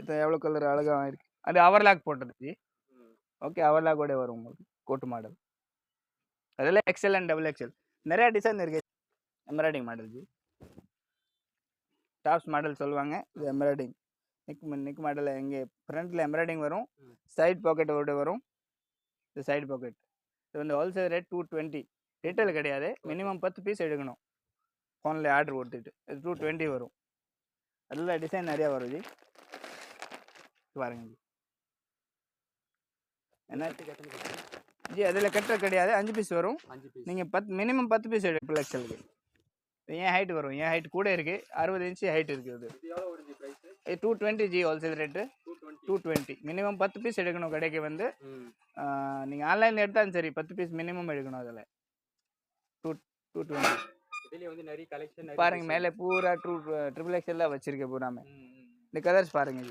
இது எவ்வளோ கலர் அழகாக இருக்கு. அது அவர்லாக் போட்டது ஜி ஓகே அவர்லாக்கோட வரும் உங்களுக்கு கோட்டு மாடல் அதில் எக்ஸல் அண்ட் டபுள் எக்ஸல் நிறைய டிசைன் இருக்கு. எம்ப்ராய்டிங் மாடல் ஜி டாப்ஸ் மாடல் சொல்லுவாங்க. இது எம்ப்ராய்டிங் நெக் நெக் மாடல் எங்கே ஃப்ரண்ட்டில் எம்ப்ராய்டிங் வரும். சைட் பாக்கெட்டோட வரும். இது சைடு பாக்கெட் இது வந்து wholesale rate two twenty retail கிடையாது. மினிமம் பத்து பீஸ் எடுக்கணும். ஃபோனில் ஆர்டர் கொடுத்துட்டு இது டூ டுவெண்ட்டி வரும். அதில் டிசைன் நிறையா வரும் ஜி பாருங்க. என்ன ஜி அதில் கட்டுற கிடையாது. அஞ்சு பீஸ் வரும். நீங்கள் பத்து மினிமம் பத்து பீஸ் எடுக்கும் எக்ஸலுக்கு என் ஹைட் வரும்? என் ஹைட் கூட இருக்குது அறுபது இன்ச்சு ஹைட் இருக்குது இது. Two twenty G wholesale rate two twenty minimum பத்து பீஸ் எடுக்கணும் கடைக்கு வந்து. நீங்கள் ஆன்லைனில் எடுத்தாலும் சரி பத்து பீஸ் மினிமம் எடுக்கணும் அதில். டூ டூ டுவெண்ட்டி பாருங்க மேலே பூரா டூ ட்ரிபிள் எக்ஸ்எல்லாம் வச்சிருக்கேன் பூராமே. இந்த கலர்ஸ் பாருங்க